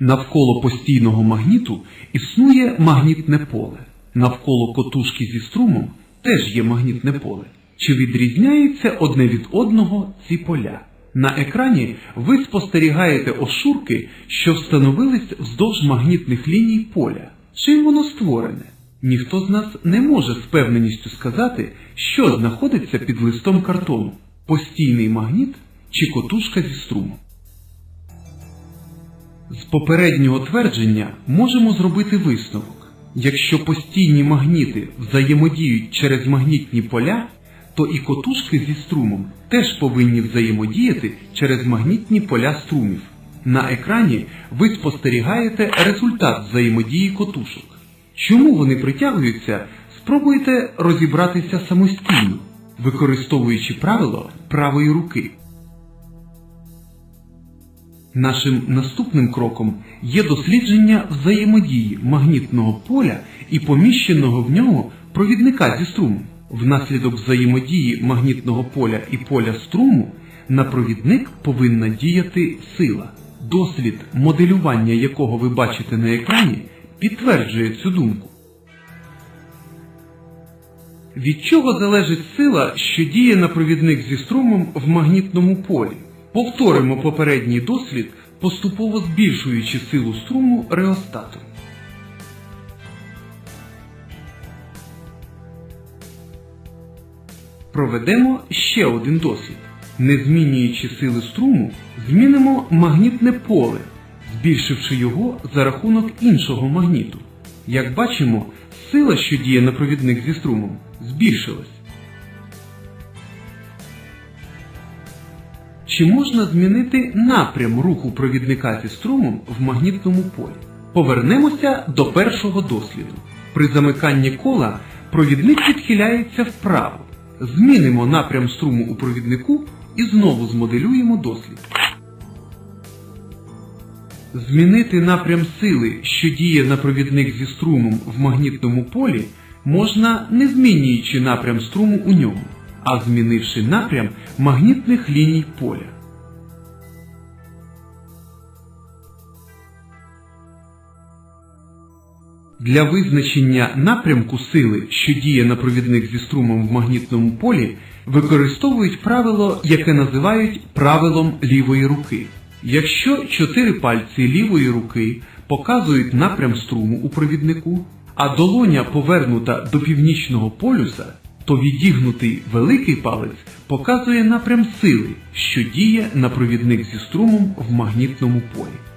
Навколо постійного магніту існує магнітне поле. Навколо котушки зі струмом теж є магнітне поле. Чи відрізняються одне від одного ці поля? На екрані ви спостерігаєте ошурки, що встановились вздовж магнітних ліній поля. Чим воно створене? Ніхто з нас не може з певненістю сказати, що знаходиться під листом картону постійний магніт чи котушка зі струмом. З попереднього твердження можемо зробити висновок. Якщо постійні магніти взаємодіють через магнітні поля, то і котушки зі струмом теж повинні взаємодіяти через магнітні поля струмів. На екрані ви спостерігаєте результат взаємодії котушок. Чому вони притягуються, спробуйте розібратися самостійно, використовуючи правило правої руки. Нашим наступним кроком є дослідження взаємодії магнітного поля і поміщеного в нього провідника зі струмом. Внаслідок взаємодії магнітного поля і поля струму на провідник повинна діяти сила. Дослід, моделювання якого ви бачите на екрані, підтверджує цю думку. Від чого залежить сила, що діє на провідник зі струмом в магнітному полі? Повторимо попередній дослід, поступово збільшуючи силу струму реостатом. Проведемо ще один дослід. Не змінюючи сили струму, змінимо магнітне поле, збільшивши його за рахунок іншого магніту. Як бачимо, сила, що діє на провідник зі струмом, збільшилась. Чи можна змінити напрям руху провідника зі струмом в магнітному полі? Повернемося до першого досліду. При замиканні кола провідник відхиляється вправо. Змінимо напрям струму у провіднику і знову змоделюємо дослід. Змінити напрям сили, що діє на провідник зі струмом в магнітному полі, можна не змінюючи напрям струму у ньому, а змінивши напрям магнітних ліній поля. Для визначення напрямку сили, що діє на провідник зі струмом в магнітному полі, використовують правило, яке називають правилом лівої руки. Якщо чотири пальці лівої руки показують напрям струму у провіднику, а долоня повернута до північного полюса, то відігнутий великий палець показує напрям сили, що діє на провідник зі струмом в магнітному полі.